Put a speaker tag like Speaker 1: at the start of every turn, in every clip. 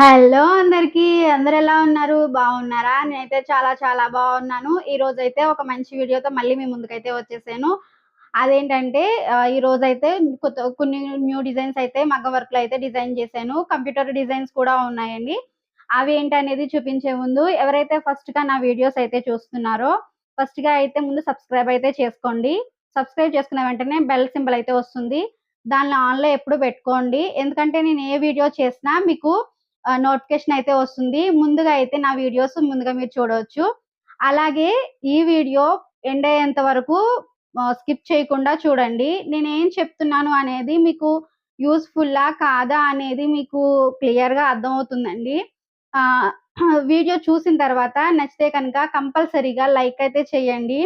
Speaker 1: Hello అందరికీ అందరు ఎలా ఉన్నారు? బాగున్నారా? నేనైతే చాలా చాలా బాగున్నాను. ఈ రోజు అయితే ఒక మంచి వీడియోతో మళ్ళీ మీ ముందుకైతే వచ్చేసాను. అదేంటంటే ఈ రోజు అయితే కొత్త కొన్ని న్యూ డిజైన్స్ అయితే మగ్గ వర్క్లో అయితే డిజైన్ చేశాను. కంప్యూటర్ డిజైన్స్ కూడా ఉన్నాయండి. అవి ఏంటి అనేది చూపించే ముందు ఎవరైతే ఫస్ట్గా నా వీడియోస్ అయితే చూస్తున్నారో ఫస్ట్గా అయితే ముందు సబ్స్క్రైబ్ అయితే చేసుకోండి. సబ్స్క్రైబ్ చేసుకున్న వెంటనే బెల్ సింబల్ అయితే వస్తుంది. దానిలో ఆన్లో ఎప్పుడు పెట్టుకోండి. ఎందుకంటే నేను ఏ వీడియో చేసినా మీకు నోటిఫికేషన్ అయితే వస్తుంది. ముందుగా అయితే నా వీడియోస్ ముందుగా మీరు చూడవచ్చు. అలాగే ఈ వీడియో ఎండ్ అయ్యేంత వరకు స్కిప్ చేయకుండా చూడండి. నేను ఏం చెప్తున్నాను అనేది మీకు యూస్ఫుల్లా కాదా అనేది మీకు క్లియర్గా అర్థమవుతుందండి. వీడియో చూసిన తర్వాత నచ్చితే కనుక కంపల్సరీగా లైక్ అయితే చేయండి.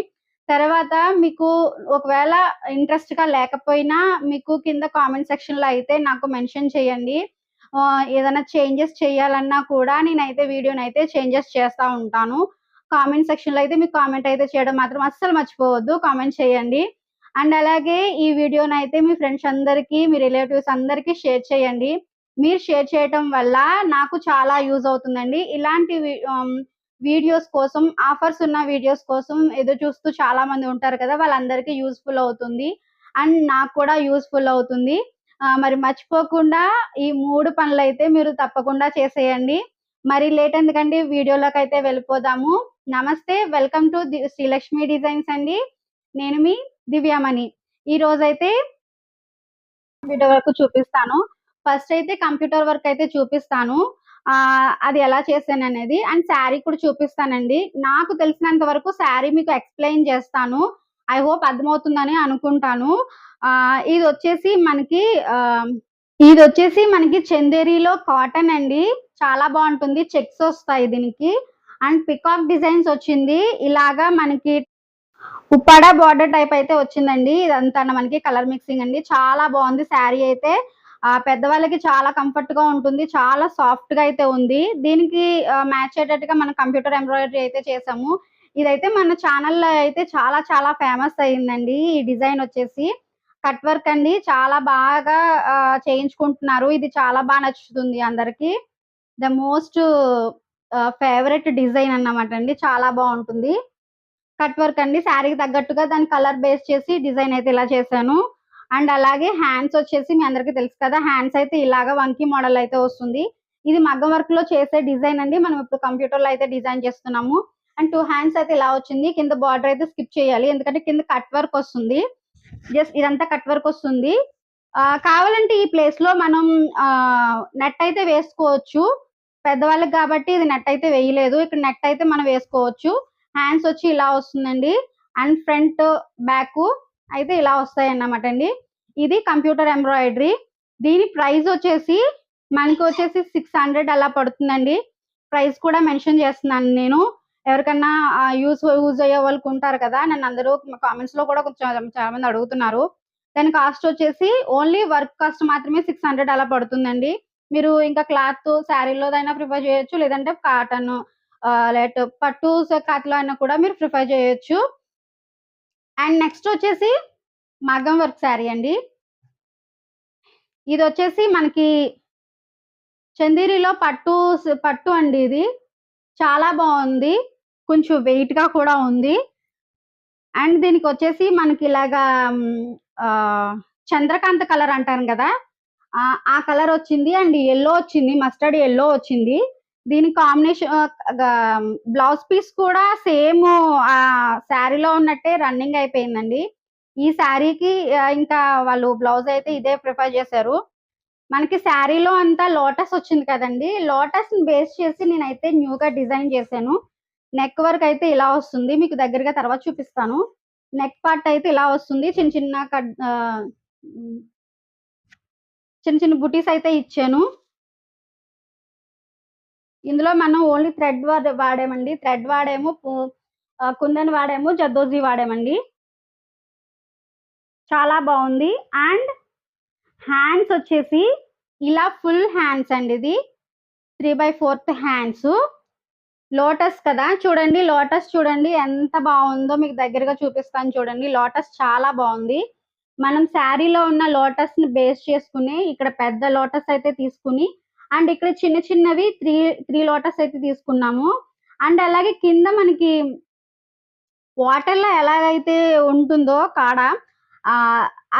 Speaker 1: తర్వాత మీకు ఒకవేళ ఇంట్రెస్ట్గా లేకపోయినా మీకు కింద కామెంట్ సెక్షన్లో అయితే నాకు మెన్షన్ చేయండి. ఏదైనా చేంజెస్ చేయాలన్నా కూడా నేనైతే వీడియోని అయితే చేంజెస్ చేస్తూ ఉంటాను. కామెంట్ సెక్షన్లో అయితే మీకు కామెంట్ అయితే చేయడం మాత్రం అస్సలు మర్చిపోవద్దు. కామెంట్ చేయండి. అండ్ అలాగే ఈ వీడియోని అయితే మీ ఫ్రెండ్స్ అందరికీ మీ రిలేటివ్స్ అందరికీ షేర్ చేయండి. మీరు షేర్ చేయటం వల్ల నాకు చాలా యూజ్ అవుతుందండి. ఇలాంటి వీడియోస్ um, కోసం ఆఫర్స్ ఉన్న వీడియోస్ కోసం ఎదురు చూస్తూ చాలా మంది ఉంటారు కదా వాళ్ళందరికీ యూస్ఫుల్ అవుతుంది. అండ్ నాకు కూడా యూస్ఫుల్ అవుతుంది. మరి మర్చిపోకుండా ఈ మూడు పనులు అయితే మీరు తప్పకుండా చేసేయండి. మరి లేట్ ఎందుకండి? వీడియోలోకి అయితే వెళ్ళిపోదాము. నమస్తే వెల్కమ్ టు శ్రీలక్ష్మి డిజైన్స్ అండి. నేను మీ దివ్యామణి. ఈ రోజైతే వీడియో వరకు చూపిస్తాను. ఫస్ట్ అయితే కంప్యూటర్ వర్క్ అయితే చూపిస్తాను. ఆ అది ఎలా చేశాను అనేది అండ్ శారీ కూడా చూపిస్తానండి. నాకు తెలిసినంత వరకు శారీ మీకు ఎక్స్ప్లెయిన్ చేస్తాను. ఐ హోప్ అర్థమవుతుందని అనుకుంటాను. ఇది వచ్చేసి మనకి ఇది వచ్చేసి మనకి చందేరిలో కాటన్ అండి. చాలా బాగుంటుంది. చెక్స్ వస్తాయి దీనికి. అండ్ పికాక్ డిజైన్స్ వచ్చింది. ఇలాగా మనకి ఉప్పాడ బార్డర్ టైప్ అయితే వచ్చిందండి. ఇదంతా మనకి కలర్ మిక్సింగ్ అండి. చాలా బాగుంది శారీ అయితే. ఆ పెద్దవాళ్ళకి చాలా కంఫర్ట్గా ఉంటుంది. చాలా సాఫ్ట్గా అయితే ఉంది. దీనికి మ్యాచ్ అయ్యేటట్టుగా మనం కంప్యూటర్ ఎంబ్రాయిడరీ అయితే చేసాము. ఇదైతే మన ఛానల్లో అయితే చాలా చాలా ఫేమస్ అయిందండి ఈ డిజైన్ వచ్చేసి. కట్ వర్క్ అండి. చాలా బాగా చేయించుకుంటున్నారు. ఇది చాలా బాగా నచ్చుతుంది అందరికి. ద మోస్ట్ ఫేవరెట్ డిజైన్ అన్నమాట అండి. చాలా బాగుంటుంది. కట్ వర్క్ అండి. శారీకి తగ్గట్టుగా దాని కలర్ బేస్ చేసి డిజైన్ అయితే ఇలా చేశాను. అండ్ అలాగే హ్యాండ్స్ వచ్చేసి మీ అందరికీ తెలుసు కదా హ్యాండ్స్ అయితే ఇలాగా వంకీ మోడల్ అయితే వస్తుంది. ఇది మగ్గం వర్క్లో చేసే డిజైన్ అండి. మనం ఇప్పుడు కంప్యూటర్లో అయితే డిజైన్ చేస్తున్నాము. అండ్ టూ హ్యాండ్స్ అయితే ఇలా వచ్చింది. కింద బార్డర్ అయితే స్కిప్ చేయాలి. ఎందుకంటే కింద కట్ వర్క్ వస్తుంది. జస్ట్ ఇదంతా కట్ వర్క్ వస్తుంది. కావాలంటే ఈ ప్లేస్లో మనం నెట్ అయితే వేసుకోవచ్చు. పెద్దవాళ్ళకి కాబట్టి ఇది నెట్ అయితే వేయలేదు. ఇక్కడ నెట్ అయితే మనం వేసుకోవచ్చు. హ్యాండ్స్ వచ్చి ఇలా వస్తుందండి. అండ్ ఫ్రంట్ బ్యాక్ అయితే ఇలా వస్తాయి అన్నమాట అండి. ఇది కంప్యూటర్ ఎంబ్రాయిడరీ దీని ప్రైస్ వచ్చేసి మనకి వచ్చేసి సిక్స్ హండ్రెడ్ అలా పడుతుందండి. ప్రైస్ కూడా మెన్షన్ చేస్తున్నాను నేను. ఎవరికన్నా యూస్ యూజ్ అయ్యే వాళ్ళకి ఉంటారు కదా నన్ను అందరూ కామెంట్స్లో కూడా కొంచెం చాలా మంది అడుగుతున్నారు. దాని కాస్ట్ వచ్చేసి ఓన్లీ వర్క్ కాస్ట్ మాత్రమే సిక్స్ హండ్రెడ్ అలా పడుతుందండి. మీరు ఇంకా క్లాత్ శారీలో అయినా ప్రిఫర్ చేయొచ్చు లేదంటే కాటన్ లేట్ పట్టు క్లాత్లో అయినా కూడా మీరు ప్రిఫర్ చేయొచ్చు. అండ్ నెక్స్ట్ వచ్చేసి మగ్గం వర్క్ శారీ అండి. ఇది వచ్చేసి మనకి చందేరిలో పట్టు పట్టు అండి ఇది. చాలా బాగుంది. కొంచెం వెయిట్గా కూడా ఉంది. అండ్ దీనికి వచ్చేసి మనకి ఇలాగా చంద్రకాంత కలర్ అంటారు కదా? ఆ, కలర్ వచ్చింది అండ్ ఎల్లో వచ్చింది మస్టర్డ్ ఎల్లో వచ్చింది. దీని కాంబినేషన్ బ్లౌజ్ పీస్ కూడా సేమ్ ఆ శారీలో ఉన్నట్టే రన్నింగ్ అయిపోయిందండి. ఈ శారీకి ఇంకా వాళ్ళు బ్లౌజ్ అయితే ఇదే ప్రిఫర్ చేశారు. మనకి శారీలో అంతా లోటస్ వచ్చింది కదండి. లోటస్ని బేస్ చేసి నేనైతే న్యూగా డిజైన్ చేశాను. నెక్ వర్క్ అయితే ఇలా వస్తుంది. మీకు దగ్గరగా తర్వాత చూపిస్తాను. నెక్ పార్ట్ అయితే ఇలా వస్తుంది. చిన్న చిన్న కట్ చిన్న చిన్న బుటీస్ అయితే ఇచ్చాను. ఇందులో మనం ఓన్లీ థ్రెడ్ వాడామండి? థ్రెడ్ వాడాము కుందన్ వాడాము జద్దోజీ వాడామండి. చాలా బాగుంది. అండ్ హ్యాండ్స్ వచ్చేసి ఇలా ఫుల్ హ్యాండ్స్ అండి ఇది. Three by fourth hands lotus కదా? చూడండి లోటస్ చూడండి ఎంత బాగుందో మీకు దగ్గరగా చూపిస్తాను చూడండి. లోటస్ చాలా బాగుంది. మనం శారీలో ఉన్న లోటస్ని బేస్ చేసుకుని ఇక్కడ పెద్ద లోటస్ అయితే తీసుకుని అండ్ ఇక్కడ చిన్న చిన్నవి త్రీ త్రీ లోటస్ అయితే తీసుకున్నాము. అండ్ అలాగే కింద మనకి వాటర్లో ఎలాగైతే ఉంటుందో కాడ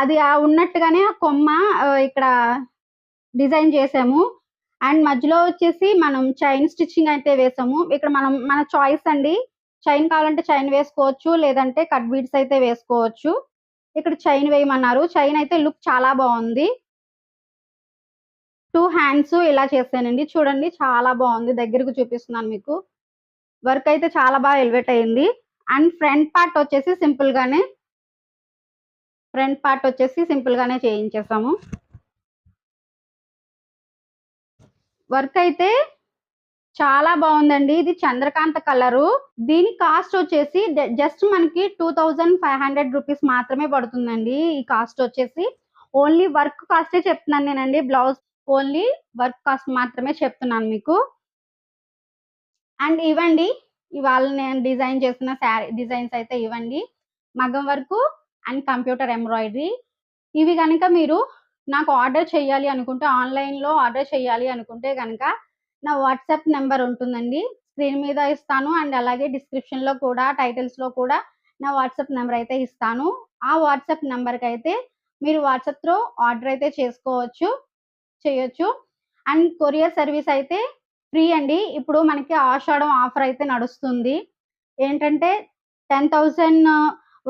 Speaker 1: అది ఆ ఉన్నట్టుగానే ఆ కొమ్మ ఇక్కడ డిజైన్ చేసాము. అండ్ మధ్యలో వచ్చేసి మనం చైన్ స్టిచ్చింగ్ అయితే వేసాము. ఇక్కడ మనం మన చాయిస్ అండి. చైన్ కావాలంటే చైన్ వేసుకోవచ్చు లేదంటే కట్ బీడ్స్ అయితే వేసుకోవచ్చు. ఇక్కడ చైన్ వేయమన్నారు. చైన్ అయితే లుక్ చాలా బాగుంది. టూ హ్యాండ్స్ ఇలా చేశానండి. చూడండి చాలా బాగుంది. దగ్గరకు చూపిస్తున్నాను మీకు. వర్క్ అయితే చాలా బాగా ఎలివేట్ అయింది. అండ్ ఫ్రంట్ పార్ట్ వచ్చేసి సింపుల్ గానే ఫ్రంట్ పార్ట్ వచ్చేసి సింపుల్ గానే చేయించేసాము. వర్క్ అయితే చాలా బాగుందండి. ఇది చంద్రకాంత కలరు. దీని కాస్ట్ వచ్చేసి జస్ట్ మనకి two thousand five hundred rupees మాత్రమే పడుతుందండి ఈ కాస్ట్ వచ్చేసి. ఓన్లీ వర్క్ కాస్టే చెప్తున్నాను నేనండి. బ్లౌజ్ ఓన్లీ వర్క్ కాస్ట్ మాత్రమే చెప్తున్నాను మీకు. అండ్ ఇవ్వండి. ఇవాళ నేను డిజైన్ చేసిన శారీ డిజైన్స్ అయితే ఇవ్వండి. మగం వర్క్ అండ్ కంప్యూటర్ ఎంబ్రాయిడరీ. ఇవి కనుక మీరు నాకు ఆర్డర్ చేయాలి అనుకుంటే ఆన్లైన్లో ఆర్డర్ చేయాలి అనుకుంటే కనుక నా వాట్సాప్ నెంబర్ ఉంటుందండి. స్క్రీన్ మీద ఇస్తాను అండ్ అలాగే డిస్క్రిప్షన్లో కూడా టైటిల్స్లో కూడా నా వాట్సాప్ నెంబర్ అయితే ఇస్తాను. ఆ వాట్సాప్ నెంబర్కి అయితే మీరు వాట్సాప్లో ఆర్డర్ అయితే చేసుకోవచ్చు చేయొచ్చు. అండ్ కొరియర్ సర్వీస్ అయితే ఫ్రీ అండి. ఇప్పుడు మనకి ఆషాఢం ఆఫర్ అయితే నడుస్తుంది. ఏంటంటే టెన్ థౌజండ్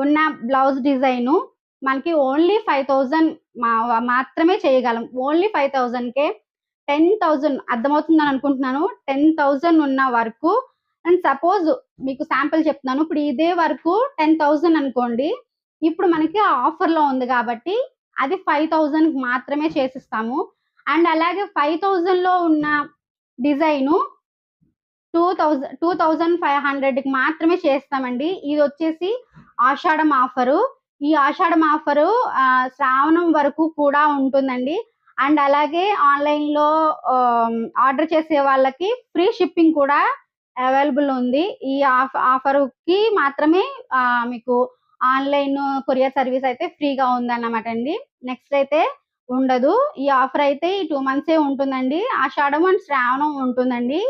Speaker 1: ఉన్న బ్లౌజ్ డిజైను మనకి ఓన్లీ ఫైవ్ థౌజండ్ మా మాత్రమే చేయగలం. ఓన్లీ ఫైవ్ థౌజండ్కే టెన్ థౌజండ్ అర్థమవుతుందని అనుకుంటున్నాను. టెన్ థౌజండ్ ఉన్న వరకు అండ్ సపోజ్ మీకు శాంపుల్ చెప్తున్నాను. ఇప్పుడు ఇదే వరకు టెన్ థౌజండ్ అనుకోండి. ఇప్పుడు మనకి ఆఫర్లో ఉంది కాబట్టి అది ఫైవ్ థౌజండ్ మాత్రమే చేసిస్తాము. అండ్ అలాగే ఫైవ్ థౌజండ్లో ఉన్న design two thousand two thousand five హండ్రెడ్కి మాత్రమే చేస్తామండి. ఇది వచ్చేసి ఆషాఢం ఆఫరు. ఈ ఆషాఢం ఆఫరు శ్రావణం వరకు కూడా ఉంటుందండి. అండ్ అలాగే ఆన్లైన్లో ఆర్డర్ చేసే వాళ్ళకి ఫ్రీ షిప్పింగ్ కూడా అవైలబుల్ ఉంది. ఈ ఆఫ్ ఆఫర్కి మాత్రమే మీకు ఆన్లైన్ కొరియర్ సర్వీస్ అయితే ఫ్రీగా ఉందన్నమాట అండి. నెక్స్ట్ అయితే ఉండదు. ఈ ఆఫర్ అయితే ఈ టూ మంత్సే ఉంటుందండి. ఆషాఢం అండ్ శ్రావణం ఉంటుందండి.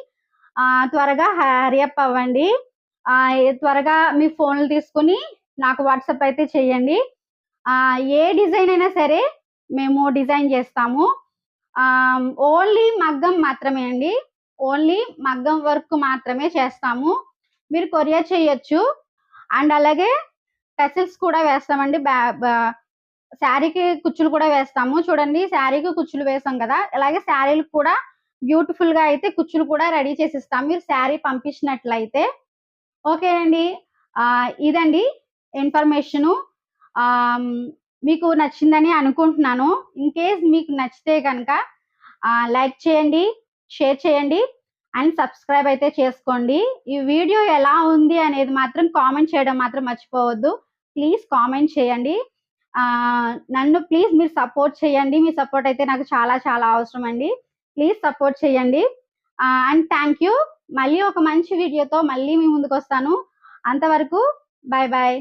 Speaker 1: త్వరగా హరియప్ అవ్వండి. త్వరగా మీ ఫోన్లు తీసుకుని నాకు వాట్సాప్ అయితే చేయండి. ఏ డిజైన్ అయినా సరే మేము డిజైన్ చేస్తాము. ఓన్లీ మగ్గం మాత్రమే అండి. ఓన్లీ మగ్గం వర్క్ మాత్రమే చేస్తాము. మీరు కొరియర్ చేయొచ్చు. అండ్ అలాగే టెసిల్స్ కూడా వేస్తామండి. బ్యా- బా- శారీకి కుచ్చులు కూడా వేస్తాము. చూడండి శారీకి కుచ్చులు వేసాం కదా. అలాగే శారీలకు కూడా బ్యూటిఫుల్గా అయితే కుచ్చులు కూడా రెడీ చేసి ఇస్తాం మీరు శారీ పంపించినట్లయితే. ఓకే అండి. ఇదండి. ఇన్ఫర్మేషను um, మీకు నచ్చిందని అనుకుంటున్నాను. ఇన్ కేస్ మీకు నచ్చితే కనుక లైక్ చేయండి షేర్ చేయండి అండ్ సబ్స్క్రైబ్ అయితే చేసుకోండి. ఈ వీడియో ఎలా ఉంది అనేది మాత్రం కామెంట్ చేయడం మాత్రం మర్చిపోవద్దు. ప్లీజ్ కామెంట్ చేయండి. నన్ను ప్లీజ్ మీరు సపోర్ట్ చేయండి. మీ సపోర్ట్ అయితే నాకు చాలా చాలా అవసరం అండి. ప్లీజ్ సపోర్ట్ చేయండి. అండ్ థ్యాంక్ యూ మళ్ళీ ఒక మంచి వీడియోతో మళ్ళీ మీ ముందుకు వస్తాను. అంతవరకు బాయ్ బాయ్